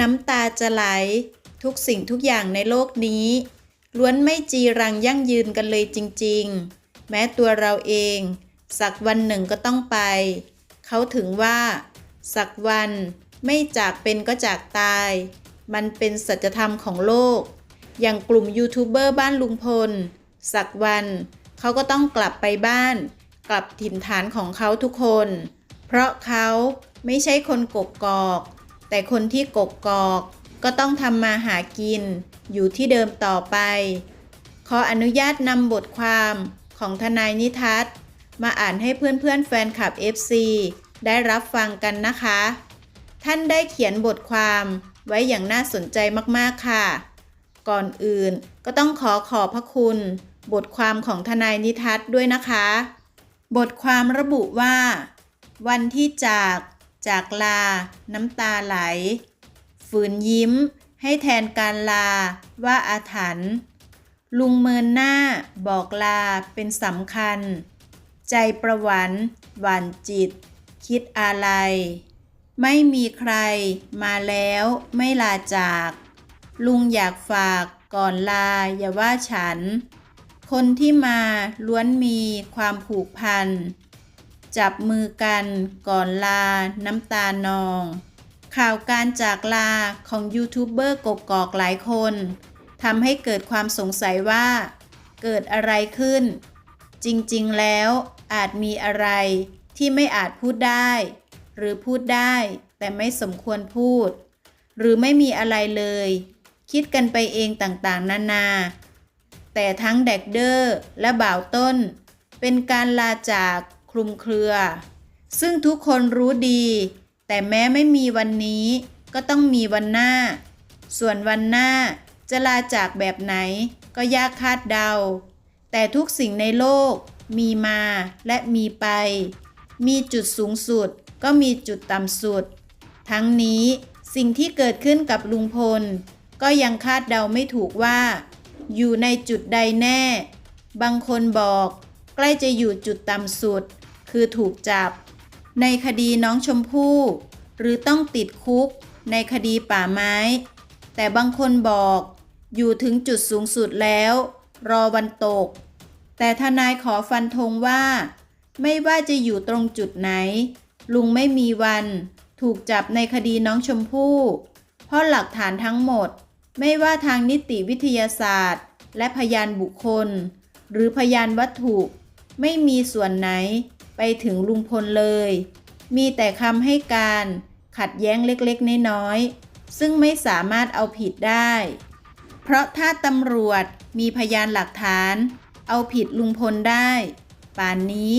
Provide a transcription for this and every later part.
น้ำตาจะไหล ทุกสิ่งทุกอย่างในโลกนี้ ล้วนไม่จีรังยั่งยืนกันเลยจริง ๆ แม้ตัวเราเอง สักวันหนึ่งก็ต้องไป เขาถึงว่า สักวันไม่จากเป็นก็จากตาย มันเป็นสัจธรรมของโลก อย่างกลุ่มยูทูบเบอร์บ้านลุงพล สักวัน เขาก็ต้องกลับไปบ้าน กลับถิ่นฐานของเขาทุกคน เพราะเขาไม่ใช่คนกกกอก แต่คนที่กกกอกก็ต้องทำมาหากิน อยู่ที่เดิมต่อไป ขออนุญาตนำบทความของทนายนิทัศน์ มาอ่านให้เพื่อนๆแฟนคลับ FC ได้รับฟังกันนะคะ ท่านได้เขียนบทความไว้อย่างน่าสนใจมากๆค่ะ ก่อนอื่นก็ต้องขอขอบพระคุณ บทความของทนายนิทัศน์ด้วยนะคะ บทความระบุว่า วันที่จาก จากลา น้ำตาไหล ฝืนยิ้ม ให้แทนการลาว่าอาถรรพ์ลุงเมินหน้าบอกลาเป็นสำคัญ ใจประหวันหวานจิต คิดอะไร ไม่มีใครมาแล้วไม่ลาจาก ลุงอยากฝากก่อนลาอย่าว่าฉัน คนที่มาล้วนมีความผูกพัน จับมือกันก่อนลา น้ำตานอง ข่าวการจากลาของยูทูบเบอร์กกอกหลายคนทำให้เกิดความสงสัยว่า เกิดอะไรขึ้น จริงๆแล้วอาจมีอะไรที่ไม่อาจพูดได้ หรือพูดได้แต่ไม่สมควรพูด หรือไม่มีอะไรเลย คิดกันไปเองต่างๆ นานา แต่ทั้งแดกเดอร์และบ่าวต้น เป็นการลาจาก ลุมเครือ ซึ่งทุกคนรู้ดี แต่แม้ไม่มีวันนี้ ก็ต้องมีวันหน้า ส่วนวันหน้าจะลาจากแบบไหนก็ยากคาดเดา แต่ทุกสิ่งในโลกมีมาและมีไป มีจุดสูงสุดก็มีจุดต่ำสุด ทั้งนี้สิ่งที่เกิดขึ้นกับลุงพล ก็ยังคาดเดาไม่ถูกว่า อยู่ในจุดใดแน่ บางคนบอก ใกล้จะอยู่จุดต่ำสุด คือถูกจับ ในคดีน้องชมพู่ หรือต้องติดคุก ในคดีป่าไม้ แต่บางคนบอก อยู่ถึงจุดสูงสุดแล้ว รอวันตก แต่ทนายขอฟันธงว่า ไม่ว่าจะอยู่ตรงจุดไหน ลุงไม่มีวัน ถูกจับในคดีน้องชมพู่ เพราะหลักฐานทั้งหมด ไม่ว่าทางนิติวิทยาศาสตร์ และพยานบุคคล หรือพยานวัตถุไม่มีส่วนไหน ไปถึงลุงพลเลย มีแต่คำให้การขัดแย้งเล็กๆ น้อยๆ ซึ่งไม่สามารถเอาผิดได้ เพราะถ้าตำรวจมีพยานหลักฐาน เอาผิดลุงพลได้ ป่านนี้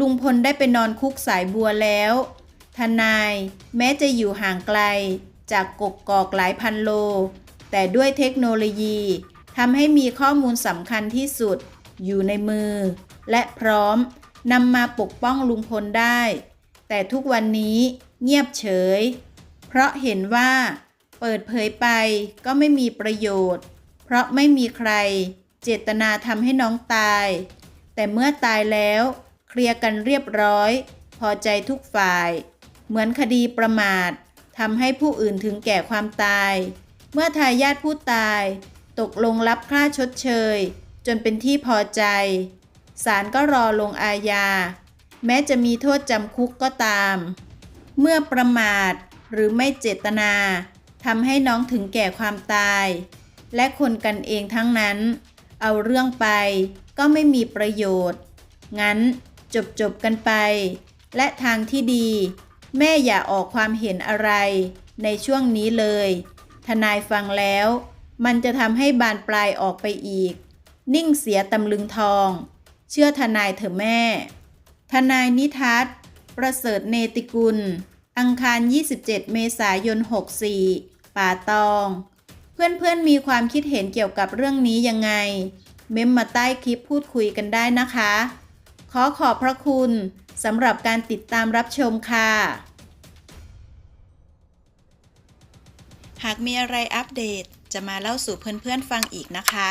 ลุงพลได้ไปนอนคุกสายบัวแล้ว ทนายแม้จะอยู่ห่างไกล จากกกกอกหลายพันโล แต่ด้วยเทคโนโลยีทำให้มีข้อมูลสำคัญที่สุด อยู่ในมือ และพร้อม นำมาปกป้องลุงพลได้ แต่ทุกวันนี้เงียบเฉย เพราะเห็นว่า เปิดเผยไปก็ไม่มีประโยชน์ เพราะไม่มีใคร เจตนาทำให้น้องตาย แต่เมื่อตายแล้ว เคลียร์กันเรียบร้อย พอใจทุกฝ่าย เหมือนคดีประมาททำให้ผู้อื่นถึงแก่ความตาย เมื่อทายาทผู้ตาย ตกลงรับค่าชดเชย จนเป็นที่พอใจ ศาลก็รอลงอาญา แม้จะมีโทษจำคุกก็ตาม เมื่อประมาทหรือไม่เจตนาทำให้น้องถึงแก่ความตาย และคนกันเองทั้งนั้น เอาเรื่องไปก็ไม่มีประโยชน์ งั้นจบจบกันไป และทางที่ดี แม่อย่าออกความเห็นอะไรในช่วงนี้เลย ทนายฟังแล้ว มันจะทำให้บานปลายออกไปอีก นิ่งเสียตำลึงทอง เชื่อทนายเถอะแม่ ทนายนิทัศน์ประเสริฐเนติกุล อังคาร 27 เมษายน 64 ป่าตอง เพื่อนๆมีความคิดเห็นเกี่ยวกับเรื่องนี้ยังไง เม้มมาใต้คลิปพูดคุยกันได้นะคะ ขอขอบพระคุณสำหรับการติดตามรับชมค่ะ หากมีอะไรอัปเดตจะมาเล่าสู่เพื่อนๆฟังอีกนะคะ